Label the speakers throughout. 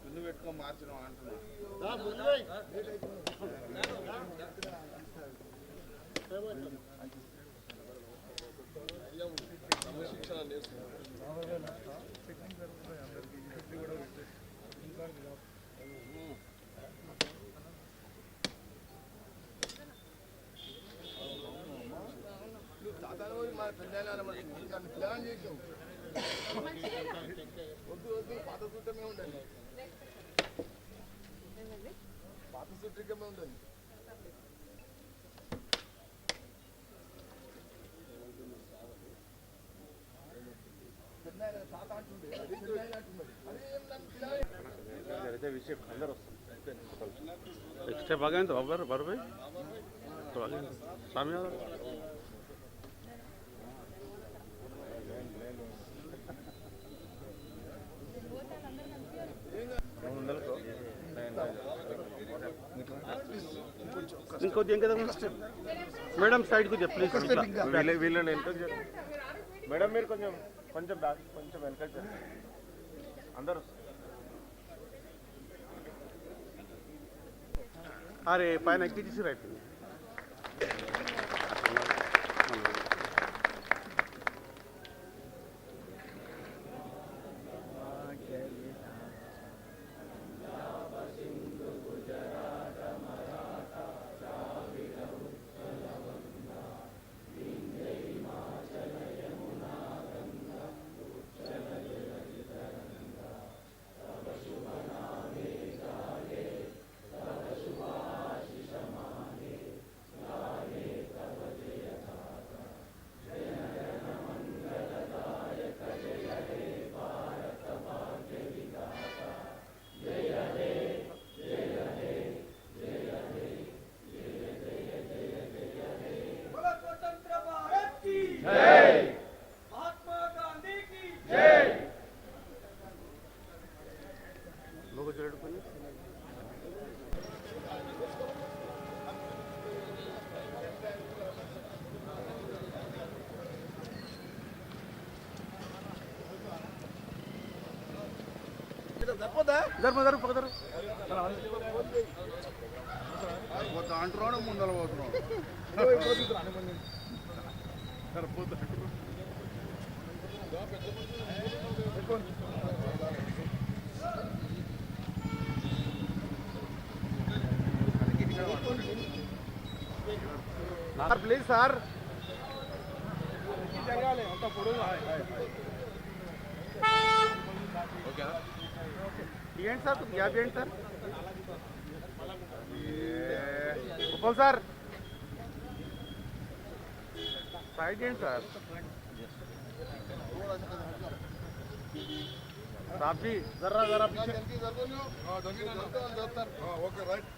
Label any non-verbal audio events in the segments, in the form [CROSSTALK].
Speaker 1: పిండి పెట్టుకొని మార్చడం అంటున్నా
Speaker 2: దా,
Speaker 1: పాత సూత్రమే ఉండండి పాత సూత్రికమే ఉండండి పెద్దనాయన తాత అంటుండే అది
Speaker 3: ఇంకొద్ది ఇంకా మేడం సైడ్ కొద్దిగా ప్లీజ్
Speaker 4: వీళ్ళ వీళ్ళని వెనకకి జరు- మేడం మీరు కొంచెం కొంచెం బ్యాక్ కొంచెం వెనకకి జరు. అందరూ.
Speaker 3: అరే పైన ఎక్కి తీసి రైట్ జరుపు జరుపు
Speaker 1: అంటున్నాడు ముందర పోతున్నాడు
Speaker 3: సార్ ప్లీజ్ సార్. ఏంటి సార్? గ్యాప్ ఏంటి సార్. ఉప్పల్ సార్. సైడ్ ఏంటి సార్. సాబ్జీ
Speaker 2: జర్రా జర్రా
Speaker 1: ఓకే రైట్.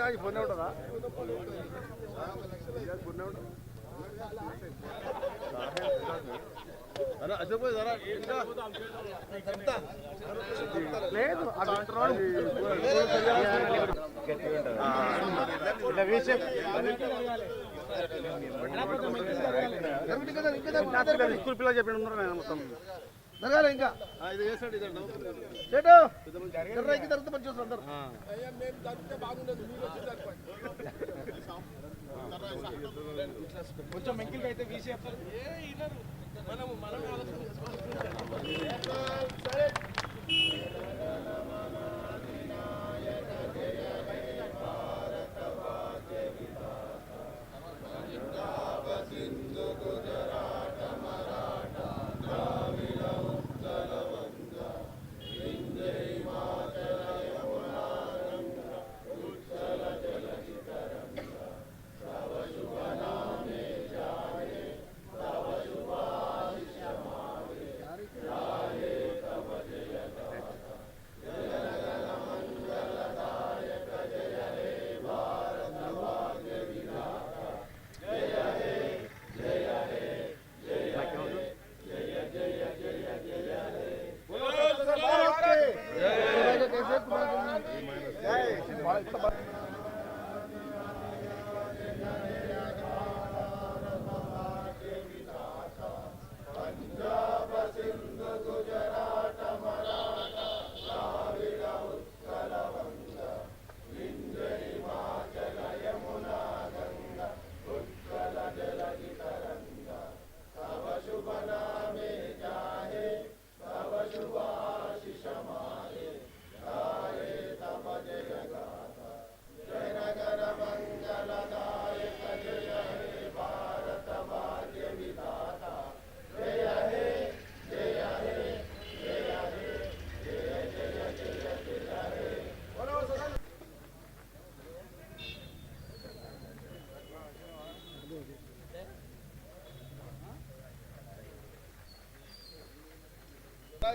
Speaker 2: గారి ఫోన్ ఉంటుందా ఇంకా
Speaker 3: లేదు అది స్కూల్ పిల్లలు చెప్పిన ఉన్నారు మొత్తం
Speaker 2: జరగాలి ఇంకా. ఇది వేసాడు ఇది చేటు. జర్రాకి తర్వాత మంచి వస్తారు అందరు.
Speaker 4: కొంచెం ఎంకిల్ అయితే వీసే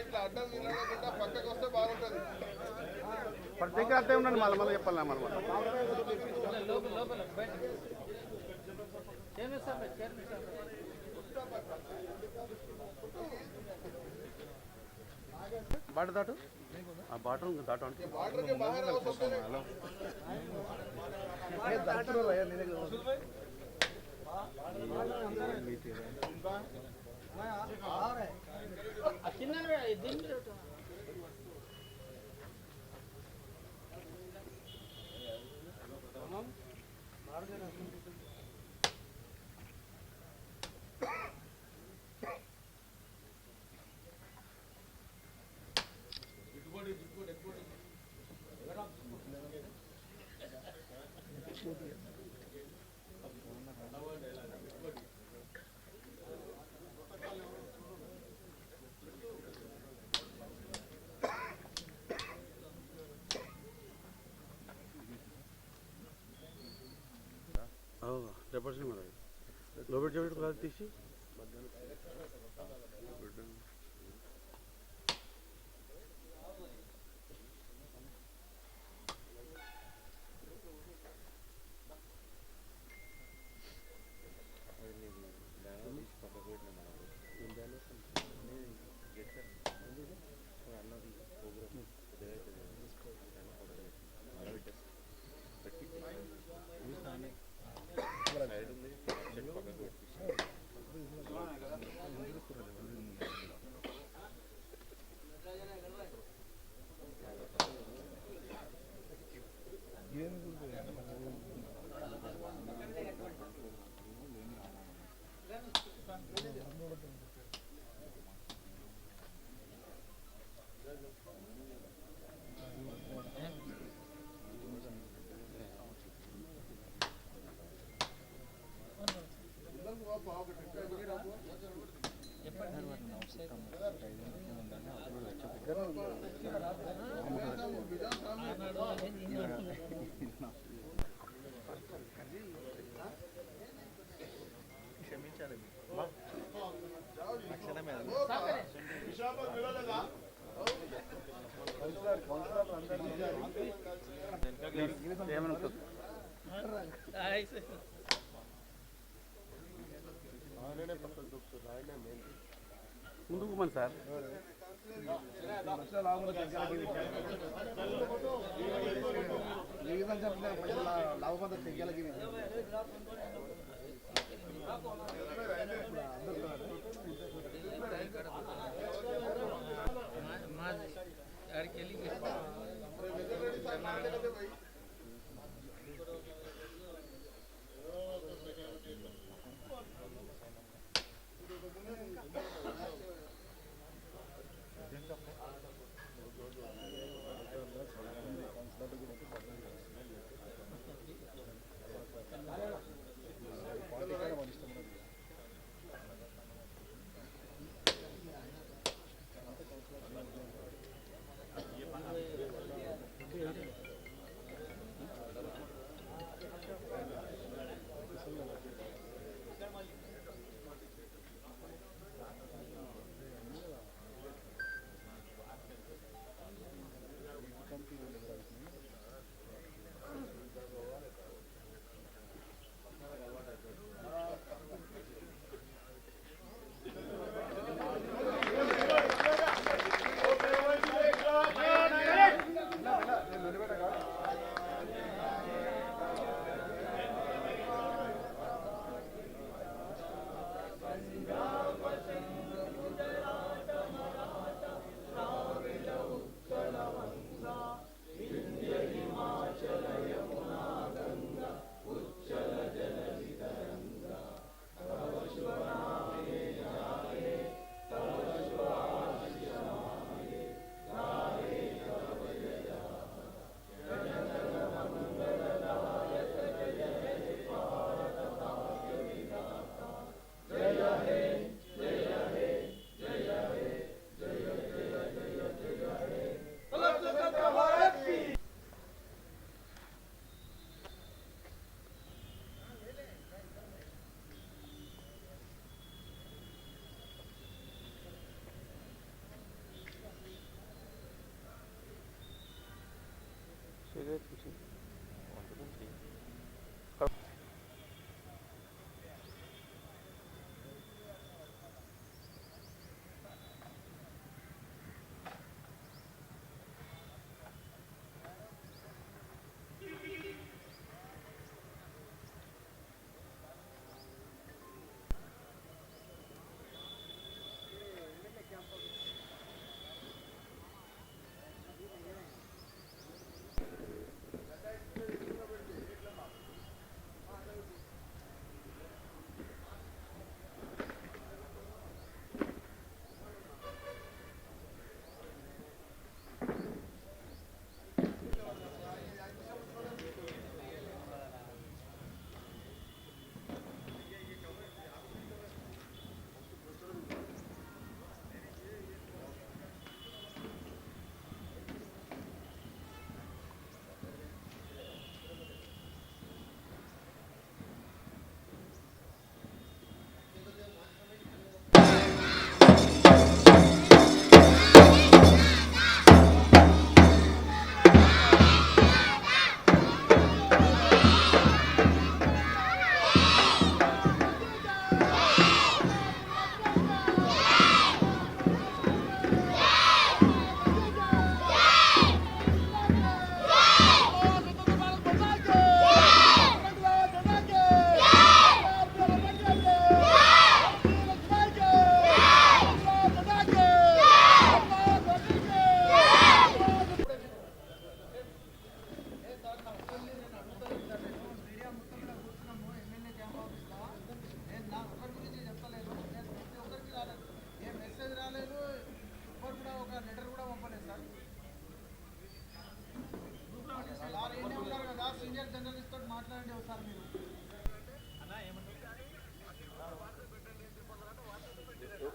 Speaker 2: ఇట్లా అడ్డం నిలబడకుండా పక్కకు వస్తే బాగుంటుంది
Speaker 3: ప్రతి దగ్గర అంతే ఉండండి మళ్ళీ మళ్ళీ చెప్పాలి మనం బాట దాటు ఆ బాట ఉంది, దాటు అంటే You don't. ಹೌದಾ
Speaker 2: ಡೆಪಾಸಿಟ್ ಮಾಡಿ ಲೋಬೆಟ್ ಜೋಡಿ ಕಳಿಸ್ತೀಸಿ
Speaker 3: ముందుకు మన సార్
Speaker 1: లాభపడ్డ తెగ్గలకి సీనియర్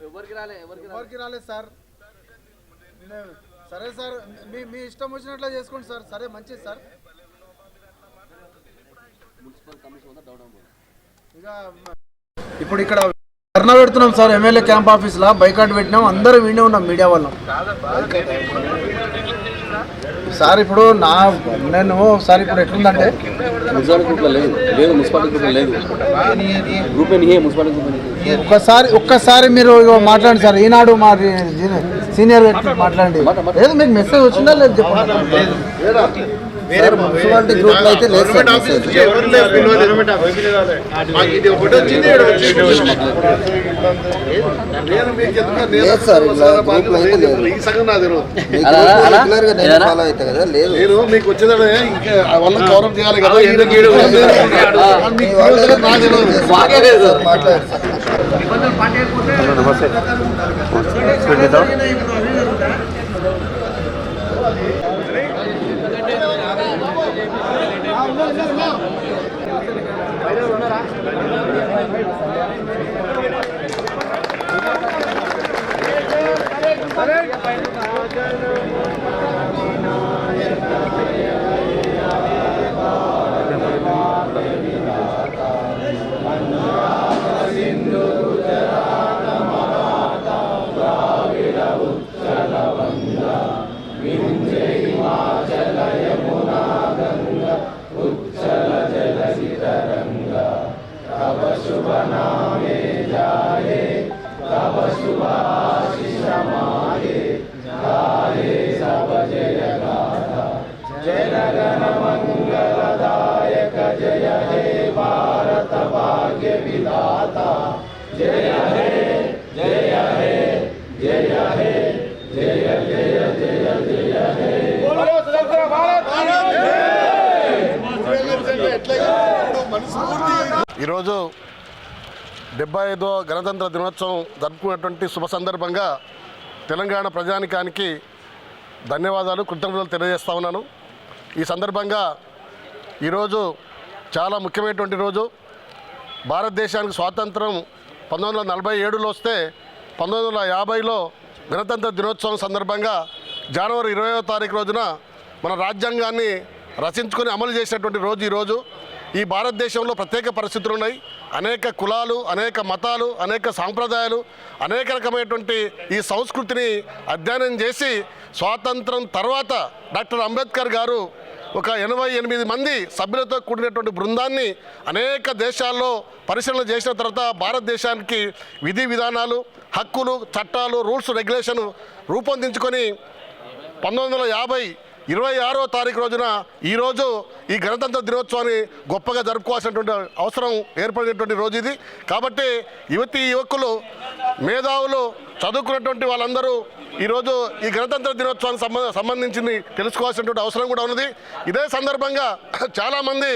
Speaker 5: ఎవరికి రాలే ఎవరికి రాలే?
Speaker 1: ఎవరికి రాలేదు సార్. సరే సార్ మీ మీ ఇష్టం వచ్చినట్లు చేసుకోండి సార్. సరే మంచిది సార్. ఇక ఇప్పుడు ఇక్కడ ధర్నా పెడుతున్నాం సార్ ఎమ్మెల్యే క్యాంప్ ఆఫీస్ లా బైకాట్ పెట్టినాం అందరూ వినే ఉన్నాం మీడియా వాళ్ళం. సార్ ఇప్పుడు నా నేను సార్ ఇప్పుడు ఎట్లుందంటే ఒక్కసారి ఒక్కసారి మీరు మాట్లాడండి సార్. ఈనాడు మా సీనియర్ మాట్లాడండి. లేదు మీకు మెసేజ్ వచ్చిందా లేదు చెప్పండి.
Speaker 6: మున్సిపాలిటీ గ్రూప్లో అయితే లేదు సార్ లేదు గ్రూప్ అయితే లేదు. రెగ్యులర్గా నేను? ఫాలో అవుతా కదా లేదు
Speaker 2: నేను మీకు వచ్చేదాన్ని ఇంకా వాళ్ళ కవరప్ చేయాలి కదా ఈడ గీడ కూడా Good. డెబ్బై ఐదో గణతంత్ర దినోత్సవం జరుపుకున్నటువంటి శుభ సందర్భంగా తెలంగాణ ప్రజానికానికి ధన్యవాదాలు కృతజ్ఞతలు తెలియజేస్తా ఉన్నాను. ఈ సందర్భంగా ఈరోజు చాలా ముఖ్యమైనటువంటి రోజు. భారతదేశానికి స్వాతంత్రం పంతొమ్మిది వందల నలభై ఏడులో వస్తే పంతొమ్మిది వందల యాభైలో గణతంత్ర దినోత్సవం సందర్భంగా జనవరి ఇరవయో తారీఖు రోజున మన రాజ్యాంగాన్ని రచించుకొని అమలు చేసినటువంటి రోజు ఈరోజు. ఈ భారతదేశంలో ప్రత్యేక పరిస్థితులు ఉన్నాయి. అనేక కులాలు అనేక మతాలు అనేక సాంప్రదాయాలు అనేక రకమైనటువంటి ఈ సంస్కృతిని అధ్యయనం చేసి స్వాతంత్రం తర్వాత డాక్టర్ అంబేద్కర్ గారు ఒక ఎనభై ఎనిమిది మంది సభ్యులతో కూడినటువంటి బృందాన్ని అనేక దేశాల్లో పరిశీలన చేసిన తర్వాత భారతదేశానికి విధి విధానాలు హక్కులు చట్టాలు రూల్స్ రెగ్యులేషన్ రూపొందించుకొని పంతొమ్మిది వందల యాభై ఇరవై ఆరో తారీఖు రోజున ఈరోజు ఈ గణతంత్ర దినోత్సవాన్ని గొప్పగా జరుపుకోవాల్సినటువంటి అవసరం ఏర్పడినటువంటి రోజు ఇది. కాబట్టి యువతి యువకులు మేధావులు చదువుకున్నటువంటి వాళ్ళందరూ ఈరోజు ఈ గణతంత్ర దినోత్సవానికి సంబంధ సంబంధించింది తెలుసుకోవాల్సినటువంటి అవసరం కూడా ఉన్నది. ఇదే సందర్భంగా [CLEARS THROAT] చాలామంది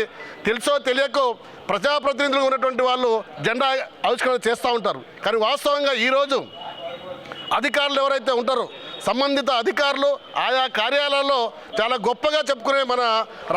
Speaker 2: తెలుసో తెలియకో ప్రజాప్రతినిధులు ఉన్నటువంటి వాళ్ళు జెండా ఆవిష్కరణ చేస్తూ ఉంటారు. కానీ వాస్తవంగా ఈరోజు అధికారులు ఎవరైతే ఉంటారో సంబంధిత అధికారులు ఆయా కార్యాలయాల్లో చాలా గొప్పగా చెప్పుకునే మన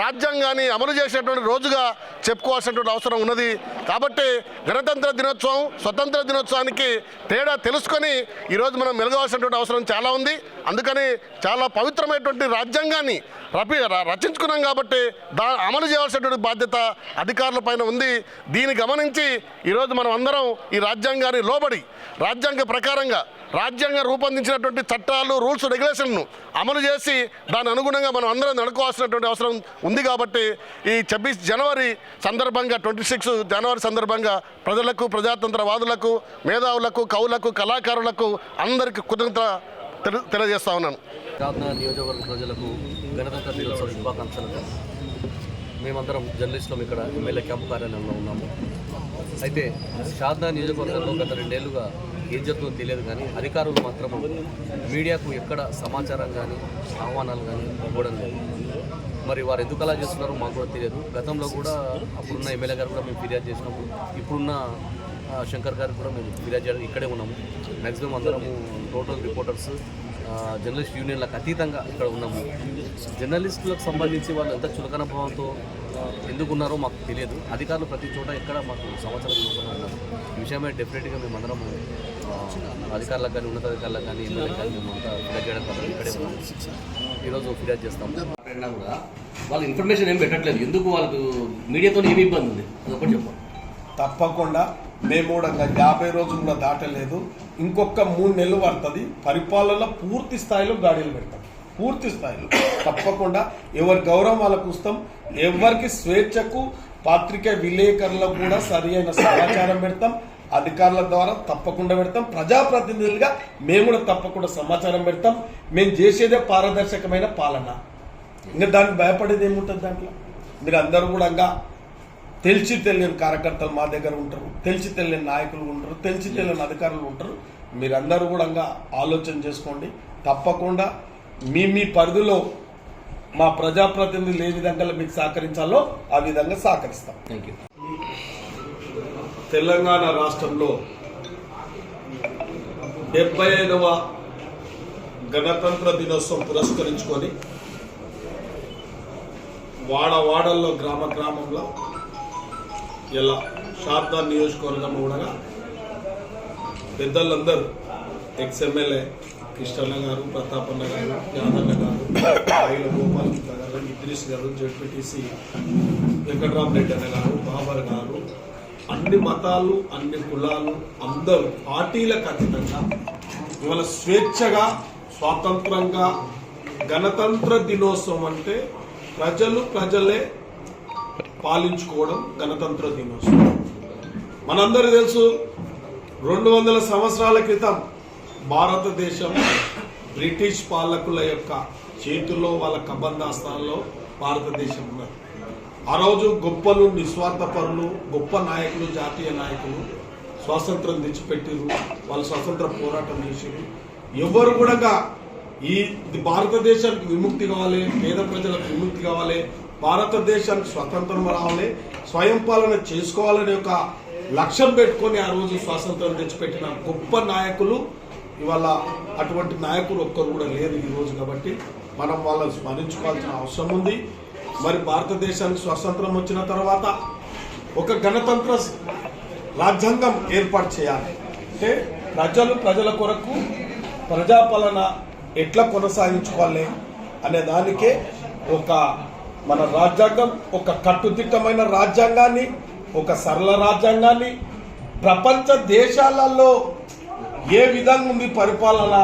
Speaker 2: రాజ్యాంగాన్ని అమలు చేసేటువంటి రోజుగా చెప్పుకోవాల్సినటువంటి అవసరం ఉన్నది. కాబట్టి గణతంత్ర దినోత్సవం స్వతంత్ర దినోత్సవానికి తేడా తెలుసుకొని ఈరోజు మనం మెలగవలసినటువంటి అవసరం చాలా ఉంది. అందుకని చాలా పవిత్రమైనటువంటి రాజ్యాంగాన్ని రపి రచించుకున్నాం కాబట్టి దా అమలు చేయాల్సినటువంటి బాధ్యత అధికారుల పైన ఉంది. దీన్ని గమనించి ఈరోజు మనం అందరం ఈ రాజ్యాంగాన్ని లోబడి రాజ్యాంగ ప్రకారంగా రాజ్యాంగం రూపొందించినటువంటి చట్టాలు రూల్స్ రెగ్యులేషన్ను అమలు చేసి దాని అనుగుణంగా మనం అందరం నడుకోవాల్సినటువంటి అవసరం ఉంది కాబట్టి ఈ ఛబ్బీస్ జనవరి సందర్భంగా ట్వంటీ సిక్స్ జనవరి సందర్భంగా ప్రజలకు ప్రజాతంత్రవాదులకు మేధావులకు కవులకు కళాకారులకు అందరికీ కృతజ్ఞత తెలియజేస్తా ఉన్నాను.
Speaker 5: నియోజకవర్గ ప్రజలకు గణతంత్ర దినోత్సవ శుభాకాంక్షలు. మేమందరం జర్నలిస్టులం ఇక్కడ ఎమ్మెల్యే క్యాంపు కార్యాలయంలో ఉన్నాము. అయితే షాద్నా నియోజకవర్గంలో గత రెండేళ్ళుగా ఏం జరుగుతుందో తెలియదు కానీ అధికారులు మాత్రం మీడియాకు ఎక్కడ సమాచారం కానీ ఆహ్వానాలు కానీ ఇవ్వడం లేదు. మరి వారు ఎందుకు అలా చేస్తున్నారో మాకు కూడా తెలియదు. గతంలో కూడా అప్పుడున్న ఎమ్మెల్యే గారు కూడా మేము ఫిర్యాదు చేసినాము ఇప్పుడున్న శంకర్ గారు కూడా మేము ఫిర్యాదు చేయడం ఇక్కడే ఉన్నాము. మ్యాక్సిమం అందరము టోటల్ రిపోర్టర్స్ జర్నలిస్ట్ యూనియన్లకు అతీతంగా ఇక్కడ ఉన్నాము. జర్నలిస్టులకు సంబంధించి వాళ్ళు ఎంత చులకన భావంతో ఎందుకు ఉన్నారో మాకు తెలియదు. అధికారులు ప్రతి చోట ఎక్కడ మాకు సమాచారం ఇవ్వకుండా ఉన్నారు. ఈ విషయమే డెఫినెట్గా మేము అందరం అధికారులకు కానీ ఉన్నతాధికారులకు కానీ ఎమ్మెల్యే కానీ మేము అంతా ఫిర్యాదు చేయడం ఇక్కడే ఉన్నాము. ఈరోజు ఫిర్యాదు చేస్తాము. కూడా వాళ్ళు ఇన్ఫర్మేషన్ ఏం పెట్టట్లేదు. ఎందుకు వాళ్ళకు మీడియాతో ఏమి ఇబ్బంది ఉంది? అదొకటి చెప్పండి.
Speaker 7: తప్పకుండా మేము కూడా యాభై రోజులు కూడా దాటలేదు. ఇంకొక మూడు నెలలు పడుతుంది. పరిపాలన పూర్తి స్థాయిలో గాడీలు పెడతాం. పూర్తి స్థాయిలో. తప్పకుండా ఎవరి గౌరవం వాళ్ళకు ఇస్తాం ఎవరికి స్వేచ్ఛకు పాత్రికే విలేకరులకు కూడా సరి అయిన సమాచారం పెడతాం. అధికారుల ద్వారా తప్పకుండా పెడతాం. ప్రజాప్రతినిధులుగా మేము కూడా తప్పకుండా సమాచారం పెడతాం. మేము చేసేదే పారదర్శకమైన పాలన. ఇంకా దానికి భయపడేది ఏముంటుంది దాంట్లో? మీరు అందరూ కూడా ఇంకా తెలిసి తెలియని కార్యకర్తలు మా దగ్గర ఉంటారు తెలిసి తెలియని నాయకులు ఉంటారు తెలిసి తెలియని అధికారులు ఉంటారు. మీరందరూ కూడా ఆలోచన చేసుకోండి. తప్పకుండా మీ మీ పరిధిలో మా ప్రజాప్రతినిధులు ఏ విధంగా మీకు సహకరించాలో ఆ విధంగా సహకరిస్తాం.
Speaker 5: థ్యాంక్ యూ
Speaker 7: తెలంగాణ రాష్ట్రంలో డెబ్బై ఐదవ గణతంత్ర దినోత్సవం పురస్కరించుకొని వాడ వాడల్లో గ్రామ గ్రామంలో ఇలా శారదా నియోజకవర్గం కూడా పెద్దలందరూ ఎక్స్ ఎమ్మెల్యే కృష్ణన్న గారు ప్రతాపన్న గారు యాదన్న గారు రాయిల గోపాల్ గారు ఇద్రీష్ గారు జడ్పీటీసీ వెంకటరామరెడ్డి అన్న గారు బాబర్ గారు అన్ని మతాలు అన్ని కులాలు అందరూ పార్టీలకు ఖచ్చితంగా ఇవాళ స్వేచ్ఛగా స్వాతంత్రంగా గణతంత్ర దినోత్సవం అంటే ప్రజలు ప్రజలే పాలించుకోవడం గణతంత్ర దినోత్సవం. మనందరూ తెలుసు రెండు వందల సంవత్సరాల క్రితం భారతదేశం బ్రిటిష్ పాలకుల యొక్క చేతుల్లో వాళ్ళ కబందాస్థానంలో భారతదేశం ఉన్నది. ఆ రోజు గొప్పలు నిస్వార్థ పరులు గొప్ప నాయకులు జాతీయ నాయకులు స్వాతంత్రం తెచ్చిపెట్టిరు వాళ్ళు స్వతంత్ర పోరాటం చేసిరు ఎవరు కూడా ఈ భారతదేశానికి విముక్తి కావాలి పేద ప్రజలకు విముక్తి కావాలి భారతదేశానికి స్వతంత్రం రావాలి స్వయం పాలన చేసుకోవాలనే ఒక లక్ష్యం పెట్టుకొని ఆ రోజు స్వాతంత్రం తెచ్చిపెట్టిన గొప్ప నాయకులు. ఇవాళ అటువంటి నాయకులు ఒక్కరు కూడా లేరు ఈ రోజు కాబట్టి మనం వాళ్ళని స్మరించుకోవాల్సిన అవసరం ఉంది. మరి భారతదేశానికి స్వాతంత్రం వచ్చిన తర్వాత ఒక గణతంత్ర రాజ్యాంగం ఏర్పాటు చేయాలి. అంటే ప్రజలు ప్రజల కొరకు ప్రజాపాలన ఎట్లా కొనసాగించుకోవాలి అనే దానికే ఒక మన రాజ్యాంగం ఒక కట్టుదిట్టమైన రాజ్యాంగాన్ని ఒక సరళ రాజ్యాంగాన్ని ప్రపంచ దేశాలలో ఏ విధంగా ఉంది పరిపాలన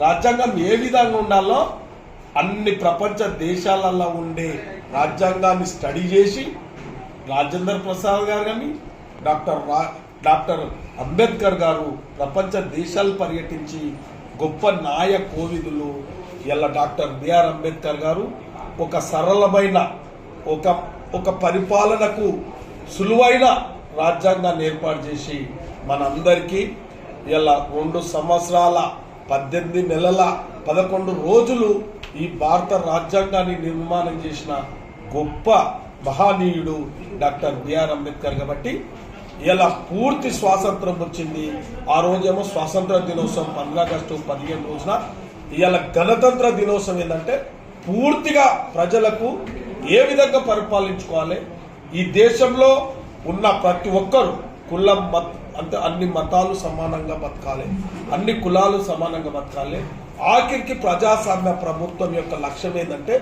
Speaker 7: రాజ్యాంగం ఏ విధంగా ఉండాలో అన్ని ప్రపంచ దేశాలలో ఉండే రాజ్యాంగాన్ని స్టడీ చేసి రాజేంద్ర ప్రసాద్ గారు కానీ డాక్టర్ రా డాక్టర్ అంబేద్కర్ గారు ప్రపంచ దేశాలు పర్యటించి గొప్ప నాయ కోవిదులు ఇలా డాక్టర్ బిఆర్ అంబేద్కర్ గారు ఒక సరళమైన ఒక ఒక పరిపాలనకు సులువైన రాజ్యాంగాన్ని ఏర్పాటు చేసి మనందరికీ ఇలా రెండు సంవత్సరాల పద్దెనిమిది నెలల పదకొండు రోజులు ఈ భారత రాజ్యాంగాన్ని నిర్మాణం చేసిన గొప్ప మహానీయుడు డాక్టర్ బిఆర్ అంబేద్కర్ కాబట్టి ఇలా పూర్తి స్వాతంత్రం వచ్చింది. ఆ రోజేమో స్వాతంత్ర దినోత్సవం పంద్రాగస్టు పదిహేను రోజున. ఇలా గణతంత్ర దినోత్సవం ఏంటంటే పూర్తిగా ప్రజలకు ఏ విధంగా పరిపాలించుకోవాలి? ఈ దేశంలో ఉన్న ప్రతి ఒక్కరు కులం మత్ అంటే అన్ని మతాలు సమానంగా బతకాలి. అన్ని కులాలు సమానంగా బతకాలి. ఆఖరికి ప్రజాస్వామ్య ప్రభుత్వం యొక్క లక్ష్యం ఏంటంటే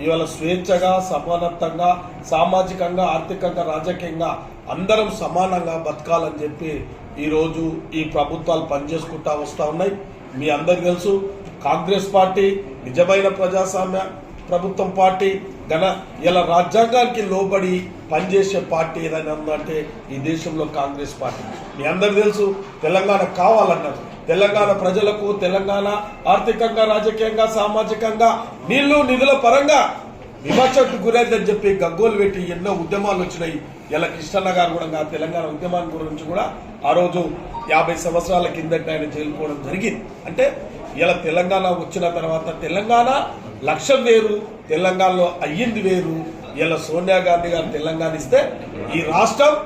Speaker 7: ఇవాళ స్వేచ్ఛగా సమానత్వంగా సామాజికంగా ఆర్థికంగా రాజకీయంగా అందరం సమానంగా బతకాలని చెప్పి ఈరోజు ఈ ప్రభుత్వాలు పనిచేసుకుంటా వస్తూ ఉన్నాయి. మీ అందరికి తెలుసు కాంగ్రెస్ పార్టీ నిజమైన ప్రజాస్వామ్య ప్రభుత్వం పార్టీ గణ ఇలా రాజ్యాంగానికి లోబడి పనిచేసే పార్టీ ఏదైనా ఉందంటే ఈ దేశంలో కాంగ్రెస్ పార్టీ. మీ అందరికి తెలుసు తెలంగాణ కావాలన్నారు తెలంగాణ ప్రజలకు తెలంగాణ ఆర్థికంగా రాజకీయంగా సామాజికంగా నీళ్ళు నిధుల పరంగా విమర్శకు గురైందని చెప్పి గగ్గోలు పెట్టి ఎన్నో ఉద్యమాలు వచ్చినాయి. ఇలా కృష్ణన్న గారు కూడా తెలంగాణ ఉద్యమాన్ని గురించి కూడా ఆ రోజు యాభై సంవత్సరాల కిందట ఆయన జైలుకోవడం జరిగింది. అంటే ఇలా తెలంగాణ వచ్చిన తర్వాత తెలంగాణ లక్ష్యం వేరు తెలంగాణలో అయ్యింది వేరు. ఇలా సోనియా గాంధీ గారు తెలంగాణ ఇస్తే ఈ రాష్ట్రం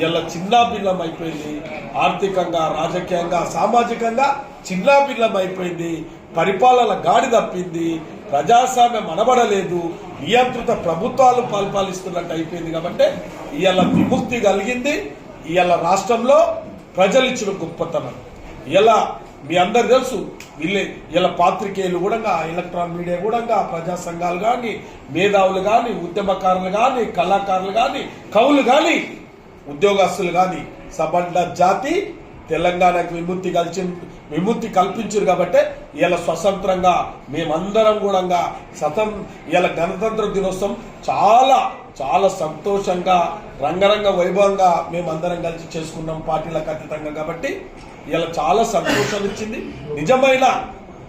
Speaker 7: ఇలా చిన్నాభిన్నం అయిపోయింది. ఆర్థికంగా రాజకీయంగా సామాజికంగా చిన్నాభిన్నం అయిపోయింది. పరిపాలన గాడి తప్పింది. ప్రజాస్వామ్యం అనబడలేదు. నియంత్రిత ప్రభుత్వాలు పరిపాలిస్తున్నట్టు అయిపోయింది కాబట్టి ఇవాళ విముక్తి కలిగింది. ఇవాళ రాష్ట్రంలో ప్రజలు ఇచ్చిన గొప్పతనం. ఇలా మీ అందరు తెలుసు వీళ్ళే ఇలా పాత్రికేయులు కూడా ఎలక్ట్రాన్ మీడియా కూడా ప్రజా సంఘాలు కానీ మేధావులు కానీ ఉద్యమకారులు కానీ కళాకారులు కానీ కవులు కానీ ఉద్యోగస్తులు కానీ సబండ జాతి తెలంగాణకు విముక్తి కలిసి విముక్తి కల్పించారు కాబట్టి ఇలా స్వతంత్రంగా మేమందరం కూడా సతం ఇలా గణతంత్ర దినోత్సవం చాలా చాలా సంతోషంగా రంగరంగ వైభవంగా మేమందరం కలిసి చేసుకున్నాం పార్టీలకు అతీతంగా కాబట్టి ఇలా చాలా సంతోషం ఇచ్చింది. నిజమైన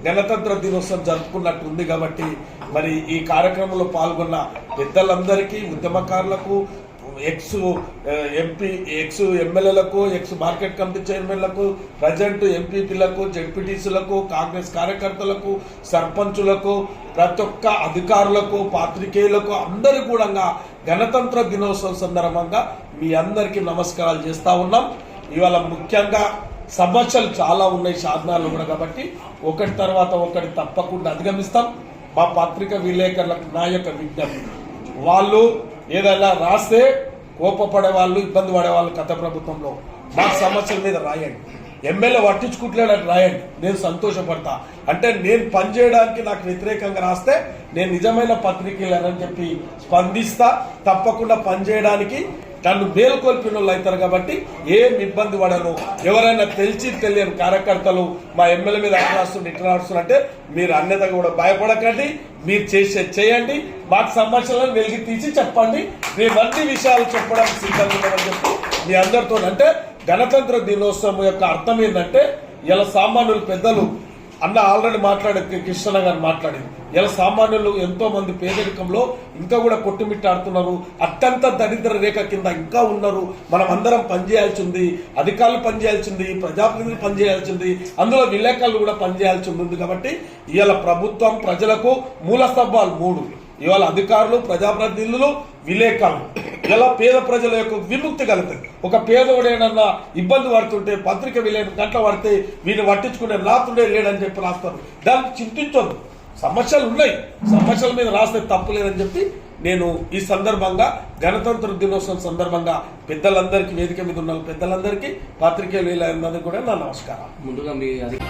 Speaker 7: గణతంత్ర దినోత్సవం జరుపుకున్నట్టు ఉంది కాబట్టి మరి ఈ కార్యక్రమంలో పాల్గొన్న పెద్దలందరికీ ఉద్యమకారులకు ఎక్స్ ఎంపీ ఎక్స్ ఎమ్మెల్యేలకు ఎక్స్ మార్కెట్ కమిటీ చైర్మన్లకు ప్రజెంట్ ఎంపీపీలకు జడ్పీటీసీలకు కాంగ్రెస్ కార్యకర్తలకు సర్పంచులకు ప్రతి ఒక్క అధికారులకు పాత్రికేయులకు అందరి కూడా గణతంత్ర దినోత్సవం సందర్భంగా మీ అందరికీ నమస్కారాలు చేస్తూ ఉన్నాం. ఇవాళ ముఖ్యంగా సమస్యలు చాలా ఉన్నాయి సాధనాలు కూడా కాబట్టి ఒకటి తర్వాత ఒకటి తప్పకుండా అధిగమిస్తాం. మా పత్రిక విలేకరులకు నా యొక్క విజ్ఞప్తి. వాళ్ళు ఏదైనా రాస్తే కోపపడే వాళ్ళు ఇబ్బంది పడే వాళ్ళు గత ప్రభుత్వంలో. మా సమస్యల మీద రాయండి. ఎమ్మెల్యే పట్టించుకుంటలేడని రాయండి. నేను సంతోషపడతా. అంటే నేను పనిచేయడానికి నాకు వ్యతిరేకంగా రాస్తే నేను నిజమైన పత్రికలేనని చెప్పి స్పందిస్తా. తప్పకుండా పనిచేయడానికి నన్ను మేల్కొల్పిన వాళ్ళు అవుతారు కాబట్టి ఏం ఇబ్బంది పడను. ఎవరైనా తెలిసి తెలియని కార్యకర్తలు మా ఎమ్మెల్యే మీద అట్లా ఇట్లా రాస్తుంది మీరు అన్యత కూడా భయపడకండి. మీరు చేసే చేయండి. మాకు సమస్యలను వెలిగి తీసి చెప్పండి. మేము విషయాలు చెప్పడానికి సిద్ధంగా ఉన్నామని చెప్పి మీ అందరితో అంటే గణతంత్ర దినోత్సవం యొక్క అర్థం ఏంటంటే ఇలా సామాన్యులు పెద్దలు అన్న ఆల్రెడీ మాట్లాడే కృష్ణ గారు మాట్లాడింది. ఇలా సామాన్యులు ఎంతో మంది పేదరికంలో ఇంకా కూడా కొట్టుమిట్టాడుతున్నారు. అత్యంత దరిద్ర రేఖ కింద ఇంకా ఉన్నారు. మనం అందరం పనిచేయాల్సింది అధికారులు పనిచేయాల్సింది ప్రజాప్రతినిధులు పనిచేయాల్సింది అందులో విలేకరులు కూడా పనిచేయాల్సి ఉంది కాబట్టి ఇవాళ ప్రభుత్వం ప్రజలకు మూల స్తంభాలు మూడు. ఇవాళ అధికారులు ప్రజాప్రతినిధులు విలేకరులు ఇలా పేద ప్రజల యొక్క విముక్తి కలుగుతుంది. ఒక పేదోడేనన్నా ఇబ్బంది పడుతుంటే పత్రిక విలేని గంట పడితే వీళ్ళు పట్టించుకునే రాత్రుడే లేడని చెప్పి రాస్తారు. దానికి చింతించొద్దు. సమస్యలు ఉన్నాయి. సమస్యల మీద రాస్తే తప్పు లేదని చెప్పి నేను ఈ సందర్భంగా గణతంత్ర దినోత్సవం సందర్భంగా పెద్దలందరికీ వేదిక మీద ఉన్న పెద్దలందరికీ పాత్రికేయులు వీళ్ళందరికీ కూడా నా నమస్కారం.
Speaker 5: ముందుగా మీ అధిక